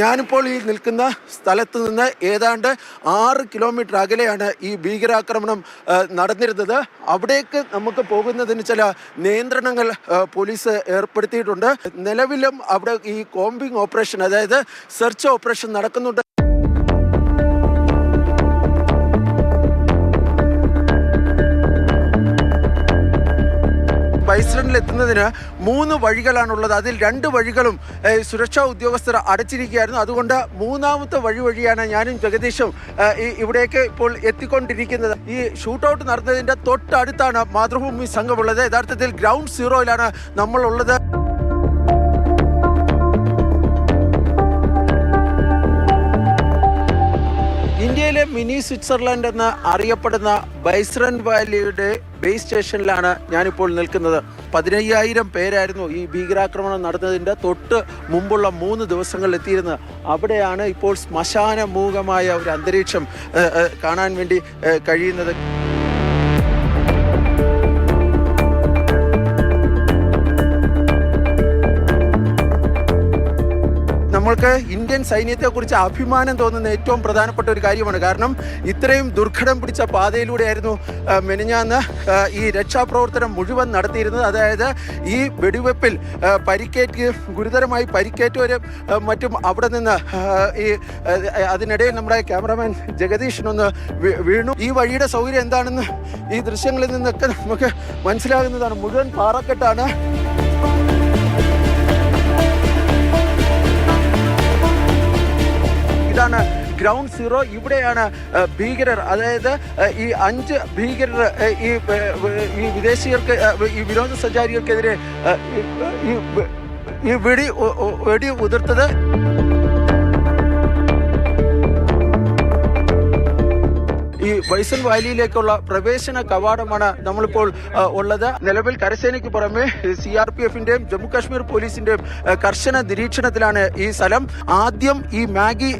ഞാനിപ്പോൾ ഈ നിൽക്കുന്ന സ്ഥലത്ത് നിന്ന് ഏതാണ്ട് ആറ് കിലോമീറ്റർ അകലെയാണ് ഈ ഭീകരാക്രമണം നടന്നിരുന്നത്. അവിടേക്ക് നമുക്ക് പോകുന്നതിന് ചില നിയന്ത്രണങ്ങൾ പോലീസ് ഏർപ്പെടുത്തിയിട്ടുണ്ട്. നിലവിലും അവിടെ ഈ കോമ്പിംഗ് ഓപ്പറേഷൻ അതായത് സെർച്ച് ഓപ്പറേഷൻ നടക്കുന്നുണ്ട്. ബൈസ്ലൻഡിൽ എത്തുന്നതിന് മൂന്ന് വഴികളാണുള്ളത്. അതിൽ രണ്ട് വഴികളും സുരക്ഷാ ഉദ്യോഗസ്ഥർ അടച്ചിരിക്കുകയായിരുന്നു. അതുകൊണ്ട് മൂന്നാമത്തെ വഴി വഴിയാണ് ഞാനും ജഗദീഷും ഇവിടേക്ക് ഇപ്പോൾ എത്തിക്കൊണ്ടിരിക്കുന്നത്. ഈ ഷൂട്ടൗട്ട് നടന്നതിന്റെ തൊട്ടടുത്താണ് മാതൃഭൂമി സംഘമുള്ളത്. യഥാർത്ഥത്തിൽ ഗ്രൗണ്ട് സീറോയിലാണ് നമ്മളുള്ളത്. മിനി സ്വിറ്റ്സർലൻഡ് എന്ന് അറിയപ്പെടുന്ന ബൈസ്രൻ വാലിയുടെ ബേസ് സ്റ്റേഷനിലാണ് ഞാനിപ്പോൾ നിൽക്കുന്നത്. പതിനയ്യായിരം പേരായിരുന്നു ഈ ഭീകരാക്രമണം നടന്നതിന്റെ തൊട്ട് മുമ്പുള്ള മൂന്ന് ദിവസങ്ങളിൽ എത്തിയിരുന്നത്. അവിടെയാണ് ഇപ്പോൾ ശ്മശാനമൂഖമായ ഒരു അന്തരീക്ഷം കാണാൻ വേണ്ടി കഴിയുന്നത്. നമ്മൾക്ക് ഇന്ത്യൻ സൈന്യത്തെക്കുറിച്ച് അഭിമാനം തോന്നുന്ന ഏറ്റവും പ്രധാനപ്പെട്ട ഒരു കാര്യമാണ്. കാരണം ഇത്രയും ദുർഘടം പിടിച്ച പാതയിലൂടെയായിരുന്നു മെനിഞ്ഞാന്ന് ഈ രക്ഷാപ്രവർത്തനം മുഴുവൻ നടത്തിയിരുന്നത്. അതായത് ഈ വെടിവെപ്പിൽ പരിക്കേറ്റ് ഗുരുതരമായി പരിക്കേറ്റവരും മറ്റും അവിടെ നിന്ന് ഈ അതിനിടയിൽ നമ്മുടെ ക്യാമറമാൻ ജഗദീഷിനൊന്ന് വീണു. ഈ വഴിയുടെ സൗകര്യം എന്താണെന്ന് ഈ ദൃശ്യങ്ങളിൽ നിന്നൊക്കെ നമുക്ക് മനസ്സിലാകുന്നതാണ്. മുഴുവൻ പാറക്കെട്ടാണ്. ഇതാണ് ഗ്രൗണ്ട് സീറോ ഇവിടെയാണ് ഭീകരർ. അതായത് ഈ അഞ്ച് ഭീകരർ ഈ ഈ വിദേശീയർക്ക് ഈ വിനോദസഞ്ചാരികൾക്കെതിരെ ഈ- വെടി വെടി ഉതിർത്തത്. ഈ വൈസൻ വാലിയിലേക്കുള്ള പ്രവേശന കവാടമാണ് നമ്മളിപ്പോൾ ഉള്ളത്. നിലവിൽ കരസേനയ്ക്ക് പുറമെ സി ആർ പി എഫിന്റെയും ജമ്മു കാശ്മീർ പോലീസിന്റെയും കർശന നിരീക്ഷണത്തിലാണ് ഈ സ്ഥലം. ആദ്യം ഈ മാഗി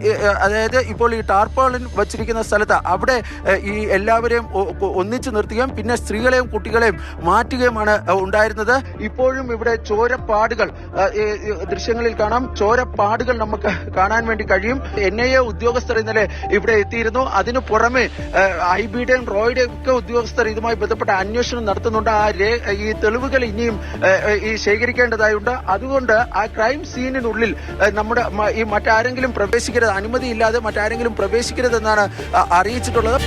അതായത് ഇപ്പോൾ ഈ ടാർപ്പാളിൻ വച്ചിരിക്കുന്ന സ്ഥലത്ത് അവിടെ ഈ എല്ലാവരെയും ഒന്നിച്ചു നിർത്തുകയും പിന്നെ സ്ത്രീകളെയും കുട്ടികളെയും മാറ്റുകയുമാണ് ഉണ്ടായിരുന്നത്. ഇപ്പോഴും ഇവിടെ ചോരപ്പാടുകൾ ദൃശ്യങ്ങളിൽ കാണാം. ചോരപ്പാടുകൾ നമുക്ക് കാണാൻ വേണ്ടി കഴിയും. എൻ ഐ എ ഉദ്യോഗസ്ഥർ ഇന്നലെ ഇവിടെ എത്തിയിരുന്നു. അതിനു പുറമെ ഐ ബിയുടെയും റോയുടെയും ഒക്കെ ഉദ്യോഗസ്ഥർ ഇതുമായി ബന്ധപ്പെട്ട അന്വേഷണം നടത്തുന്നുണ്ട്. ആ ഈ തെളിവുകൾ ഇനിയും ഈ ശേഖരിക്കേണ്ടതായുണ്ട്. അതുകൊണ്ട് ആ ക്രൈം സീനിനുള്ളിൽ നമ്മുടെ ഈ മറ്റാരെങ്കിലും പ്രവേശിക്കരുത് അനുമതിയില്ലാതെ മറ്റാരെങ്കിലും പ്രവേശിക്കരുതെന്നാണ് അറിയിച്ചിട്ടുള്ളത്.